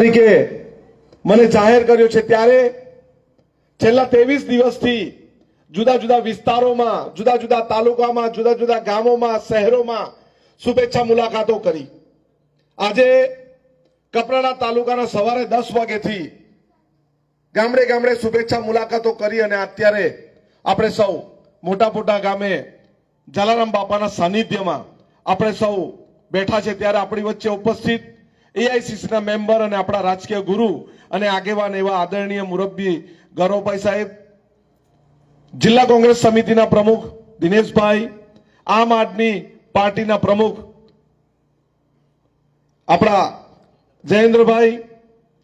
તરીકે મને જાહેર કર્યો છે ત્યારે છેલ્લા ત્રેવીસ દિવસથી જુદા જુદા વિસ્તારોમાં, જુદા જુદા તાલુકામાં, જુદા જુદા ગામોમાં, શહેરોમાં શુભેચ્છા મુલાકાતો કરી. આજે કપરાડા તાલુકાના સવારે દસ વાગેથી ગામડે ગામડે શુભેચ્છા મુલાકાતો કરી અને અત્યારે આપણે સૌ મોટા મોટા ગામે જલારામ બાપાના સાનિધ્યમાં આપણે સૌ બેઠા છે ત્યારે આપણી વચ્ચે ઉપસ્થિત એઆઈસીસીના મેમ્બર અને આપણા રાજકીય ગુરુ અને આગેવાન એવા આદરણીય મુરબ્બી ગૌરવભાઈ સાહેબ, જિલ્લા કોંગ્રેસ સમિતિના પ્રમુખ દિનેશભાઈ, આમ આદમી પાર્ટીના પ્રમુખ આપણા જયેન્દ્રભાઈ,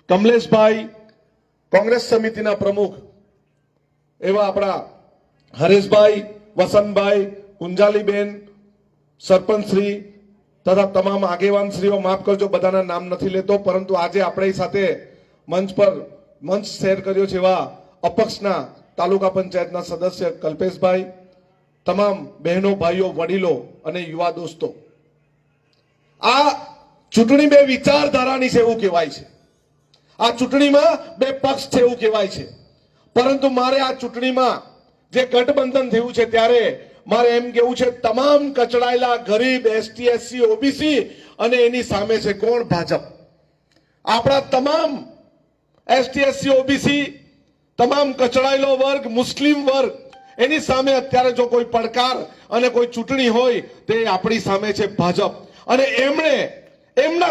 કમલેશભાઈ, કોંગ્રેસ સમિતિના પ્રમુખ એવા આપણા હરેશભાઈ, વસંતભાઈ, કુંજાલીબેન સરપંચશ્રી તથા તમામ આગેવાનશ્રીઓ માફ કરજો, બધાના નામ નથી લેતો, પરંતુ આજે આપણી સાથે મંચ પર મંચ શેર કર્યો છે એવા અપક્ષના તાલુકા પંચાયતના સદસ્ય કલ્પેશભાઈ, તમામ બહેનો, ભાઈઓ, વડીલો અને યુવા દોસ્તો. આ ચૂંટણી બે વિચારધારાની છે એવું કહેવાય છે. આ ચૂંટણીમાં બે પક્ષ છે એવું કહેવાય છે. પરંતુ મારે આ ચૂંટણીમાં જે ગઠબંધન થયું છે ત્યારે મારે એમ કેવું છે, તમામ કચડાયેલા ગરીબ એસટી એસસી ઓબીસી અને એની સામે છે કોણ? ભાજપ. આપણા તમામ એસટી એસસી ઓબીસી તમામ કચડાયેલો વર્ગ, મુસ્લિમ વર્ગ, એની સામે અત્યારે જો કોઈ પડકાર અને કોઈ ચૂંટણી હોય, તે આપણી સામે છે ભાજપ. અને એમણે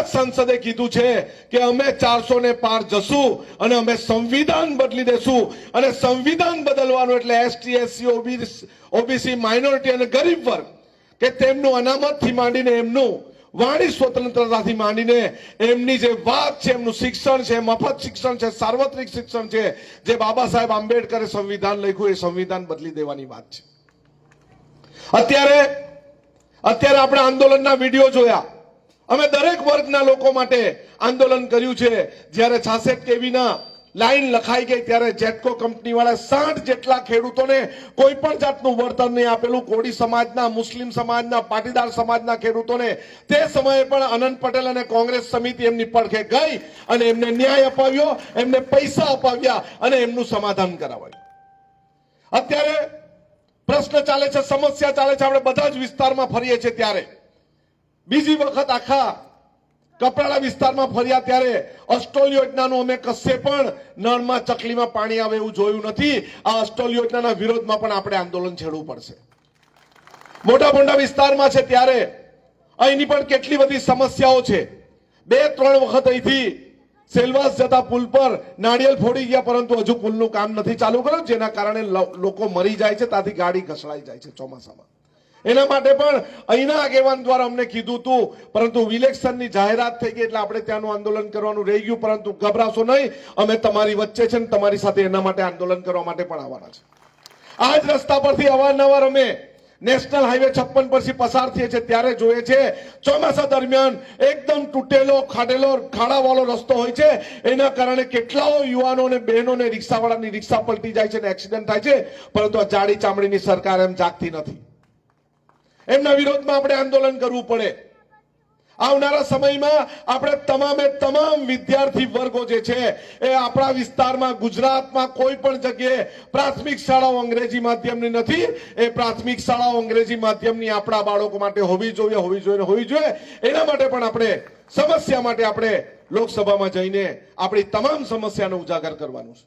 જ સંસદે કીધું છે કે અમે ચારસો ને પાર જશું અને અમે સંવિધાન બદલી દેશું. અને સંવિધાન બદલવાનું એટલે એસટી એસસી ઓબીસી માઇનોરિટી અને ગરીબ વર્ગ, કે તેમનું અનામતથી માંડીને એમનું વાણી સ્વતંત્રતાથી માંડીને એમની જે વાત છે, એમનું શિક્ષણ છે, મફત શિક્ષણ છે, સાર્વત્રિક શિક્ષણ છે, જે બાબા સાહેબ આંબેડકરે સંવિધાન લખ્યું, એ સંવિધાન બદલી દેવાની વાત છે. અત્યારે અત્યારે આપણે આંદોલનના વીડિયો જોયા. અમે દરેક વર્ગના લોકો માટે આંદોલન કર્યું છે. જ્યારે છાસઠ કેવીના લાઈન લખાઈ ગઈ, ત્યારે જેટકો કંપની વાળા સાઠ જેટલા ખેડૂતોને કોઈ પણ જાતનું વળતર નહીં આપેલું. કોળી સમાજના, મુસ્લિમ સમાજના, પાટીદાર સમાજના ખેડૂતોને તે સમયે પણ અનંત પટેલ અને કોંગ્રેસ સમિતિ એમની પડખે ગઈ અને એમને ન્યાય અપાવ્યો, એમને પૈસા અપાવ્યા અને એમનું સમાધાન કરાવાયું. અત્યારે પ્રશ્ન ચાલે છે, સમસ્યા ચાલે છે, આપણે બધા જ વિસ્તારમાં ફરીએ છીએ ત્યારે. બીજી વખત આખા કપરાડા વિસ્તારમાં ફર્યા ત્યારે અસ્ટોલ યોજનાનું અમે કશે પણ નળમાં ચકલીમાં પાણી આવે એવું જોયું નથી. આ અસ્ટોલ યોજનાના વિરોધમાં પણ આપણે આંદોલન છેડવું પડશે. મોટા મોટા વિસ્તારમાં છે ત્યારે અહીંની પણ કેટલી બધી સમસ્યાઓ છે. બે, ત્રણ વખત અહીંથી સેલવાસ જતા પુલ પર નાળિયેર ફોડી ગયા, પરંતુ હજુ પુલનું કામ નથી ચાલુ કર્યું, જેના કારણે લોકો મરી જાય છે, ત્યાંથી ગાડી ઘસડાઈ જાય છે ચોમાસામાં. એના માટે પણ અહીંના આગેવાન દ્વારા અમને કીધું હતું પરંતુ ઇલેક્શનની જાહેરાત થઈ ગઈ એટલે આપણે ત્યાંનું આંદોલન કરવાનું રહી ગયું, પરંતુ ગભરાશો નહીં, અમે તમારી વચ્ચે છે ને તમારી સાથે એના માટે આંદોલન કરવા માટે પણ આવવાના છે. આ જ રસ્તા પરથી અવારનવાર અમે નેશનલ હાઈવે છપ્પન પરથી પસાર થઈએ છીએ, ત્યારે જોઈએ છે ચોમાસા દરમિયાન એકદમ તૂટેલો, ખાડેલો, ખાડાવાળો રસ્તો હોય છે. એના કારણે કેટલાઓ યુવાનો અને બહેનોને રિક્ષાવાળાની રિક્ષા પલટી જાય છે અને એક્સિડન્ટ થાય છે, પરંતુ આ જાડી ચામડીની સરકાર એમ જાગતી નથી. એમના વિરોધમાં આપણે આંદોલન કરવું પડે. આવનારા સમયમાં આપણે તમામે તમામ વિદ્યાર્થી વર્ગો જે છે, એ આપણા વિસ્તારમાં ગુજરાતમાં કોઈ પણ જગ્યાએ પ્રાથમિક શાળાઓ અંગ્રેજી માધ્યમની નથી, એ પ્રાથમિક શાળાઓ અંગ્રેજી માધ્યમની આપણા બાળકો માટે હોવી જોઈએ હોવી જોઈએ હોવી જોઈએ. એના માટે પણ આપણે, સમસ્યા માટે આપણે લોકસભામાં જઈને આપણી તમામ સમસ્યાને ઉજાગર કરવાનું છે.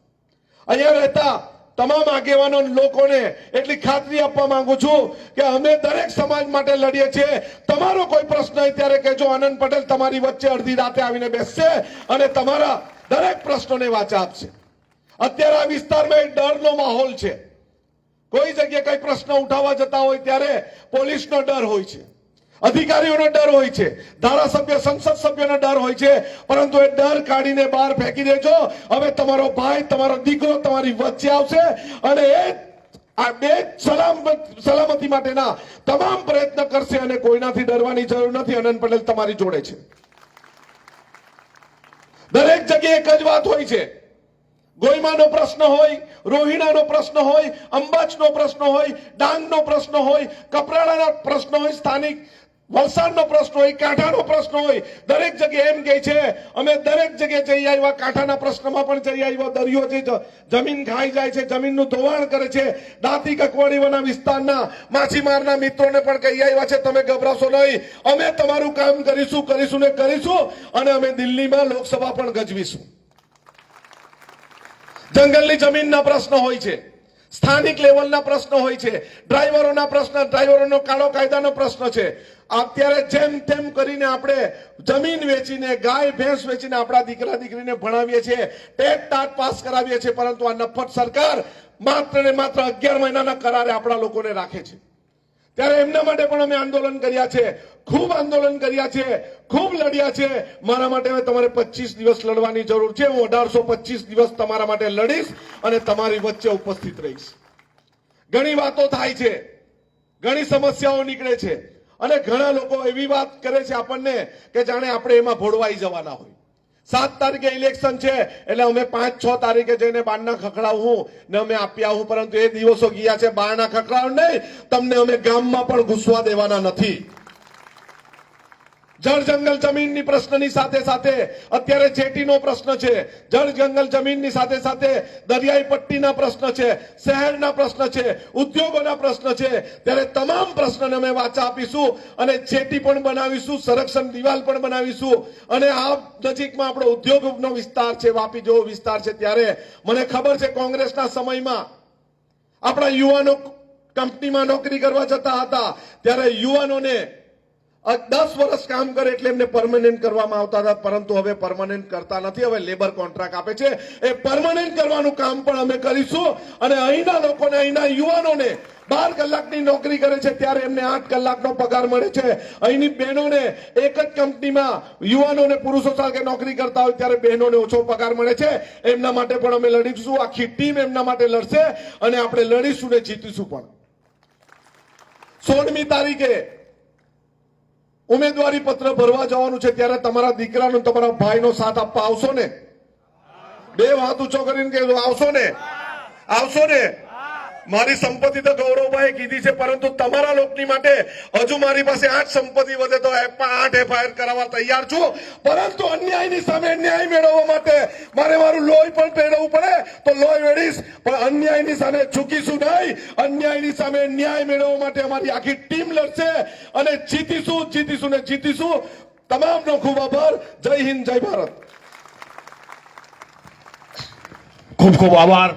અહીંયા રહેતા તમામ આગેવાનો લોકોને એટલી ખાતરી આપવા માંગુ છું કે અમે દરેક સમાજ માટે લડીએ છીએ. તમારો કોઈ પ્રશ્ન હોય ત્યારે કહેજો, આનંદ પટેલ તમારી વચ્ચે અડધી રાતે આવીને બેસશે અને તમારા દરેક પ્રશ્નોને વાચા આપશે. અત્યારે આ વિસ્તારમાં ડરનો માહોલ છે. કોઈ જગ્યાએ કઈ પ્રશ્ન ઉઠાવવા જતા હોય ત્યારે પોલીસનો ડર હોય છે. અધિકારીઓનો ડર હોય છે, ધારાસભ્ય, સંસદ સભ્યોનો ડર હોય છે, પરંતુ એ ડર કાઢીને બહાર ફેંકી દેજો. હવે તમારો ભાઈ, તમારો દીકરો તમારી વચ્ચે આવશે અને એ આ બે સલામતી માટેના તમામ પ્રયત્ન કરશે અને કોઈનાથી ડરવાની જરૂર નથી. અનંત પટેલ તમારી જોડે છે. દરેક જગ્યાએ એક જ વાત હોય છે. ગોઈમાનો પ્રશ્ન હોય, રોહિણાનો પ્રશ્ન હોય અંબાજનો પ્રશ્ન હોય, ડાંગનો પ્રશ્ન હોય, કપરાડાના પ્રશ્ન હોય, સ્થાનિક વલસાડનો પ્રશ્ન હોય, કાંઠાનો પ્રશ્ન હોય, દરેક જગ્યાએ એમ કહે છે, અમે દરેક જગ્યાએ જઈ આવ્યા, કાંઠાના પ્રશ્નમાં પણ જઈ આવ્યા, દરિયો જે જમીન ખાઈ જાય છે, જમીનનું ધોવાણ કરે છે, દાંતી કકવાડીઓના વિસ્તારના માછીમારના મિત્રોને પણ કહી આવ્યા છે, તમે ગભરાશો નહીં, અમે તમારું કામ કરીશું કરીશું ને કરીશું, અને અમે દિલ્હીમાં લોકસભા પણ ગજવીશું. જંગલની જમીનના પ્રશ્ન હોય છે. સ્થાનિક લેવલના પ્રશ્નો હોય છે. ડ્રાઈવરોના પ્રશ્ન, ડ્રાઈવરોનો કાળો કાયદાનો પ્રશ્ન છે. અત્યારે જેમ તેમ કરીને આપણે જમીન વેચીને, ગાય, ભેંસ વેચીને આપણા દીકરા, દીકરીને ભણાવીએ છીએ. ટેટ ટાટ પાસ કરાવીએ છીએ, પરંતુ આ નફટ સરકાર માત્ર ને માત્ર અગિયાર મહિનાના કરારે આપણા લોકોને રાખે છે. ત્યારે એમના માટે પણ અમે આંદોલન કર્યા છે. ખૂબ આંદોલન કર્યા છે. ખૂબ લડ્યા છે. મારા માટે હવે તમારે પચીસ દિવસ લડવાની જરૂર છે. હું અઢારસો પચીસ દિવસ તમારા માટે લડીશ અને તમારી વચ્ચે ઉપસ્થિત રહીશ. ઘણી વાતો થાય છે. ઘણી સમસ્યાઓ નીકળે છે. અને ઘણા લોકો એવી વાત કરે છે આપણને કે જાણે આપણે એમાં ભોળવાઈ જવાના હોય. સાત તારીખે ઇલેક્શન છે. એટલે અમે પાંચ, છ તારીખે જઈને બારના ખખડાવું ને અમે આપી આવું, પરંતુ એ દિવસો ગયા છે બારના ખખડાવ નહીં. તમને અમે ગામમાં પણ ઘૂસવા દેવાના નથી. જળ જંગલ જમીનની પ્રશ્નની સાથે સાથે અત્યારે જેટીનો પ્રશ્ન છે. જળ જંગલ જમીનની સાથે સાથે દરિયાઈ પટ્ટીના પ્રશ્ન છે, શહેરના પ્રશ્ન છે, ઉદ્યોગોના પ્રશ્ન છે. ત્યારે તમામ પ્રશ્નને અમે વાચા આપીશું અને જેટી પણ બનાવીશું, સંરક્ષણ દિવાલ પણ બનાવીશું અને આ નજીકમાં આપણો ઉદ્યોગનો વિસ્તાર છે, વાપી જેવો વિસ્તાર છે. ત્યારે મને ખબર છે કોંગ્રેસના સમયમાં આપણા યુવાનો કંપનીમાં નોકરી કરવા જતા હતા. ત્યારે યુવાનોને દસ વર્ષ કામ કરે એટલે એમને પરમનેન્ટ કરવામાં આવતા હતા, પરંતુ હવે પરમનેન્ટ કરતા નથી. હવે લેબર કોન્ટ્રાક્ટ આપે છે. એ પરમનેન્ટ કરવાનું કામ પણ અમે કરીશું અને અહીંના લોકોને, અહીંના યુવાનોને બાર કલાકની નોકરી કરે છે ત્યારે એમને આઠ કલાકનો પગાર મળે છે. અહીંની બહેનોને એક જ કંપનીમાં યુવાનોને પુરુષો સાથે નોકરી કરતા હોય ત્યારે બહેનોને ઓછો પગાર મળે છે. એમના માટે પણ અમે લડીશું. આખી ટીમ એમના માટે લડશે અને આપણે લડીશું ને જીતીશું પણ. સોળમી તારીખે ઉમેદવારી પત્ર ભરવા જવાનું છે ત્યારે તમારા દીકરાનો તમારા ભાઈનો સાથ આપવા આવશો ને? બે વાત ઊંચો કરીને કે આવશો ને? આવશો ને? મારી સંપત્તિ તો ગૌરવભાઈ કીધી છે, પરંતુ તમારા લોકની માટે હજુ મારી પાસે આઠ સંપત્તિ વધે તો આઠ એફઆઈઆર કરાવવા તૈયાર છું. પરંતુ અન્યાયની સામે ન્યાય મેળવવા માટે મારે મારું લોહી પણ પેળવવું પડે. તો લોહી વેડીશ, પણ અન્યાયની સામે ચૂકીશું નહીં. અન્યાયની સામે ન્યાય મેળવવા માટે અમારી આખી ટીમ લડશે અને જીતીશું જીતીશું ને જીતીશું. તમામનો ખૂબ આભાર. જય હિન્દ, જય ભારત. ખૂબ ખૂબ આભાર.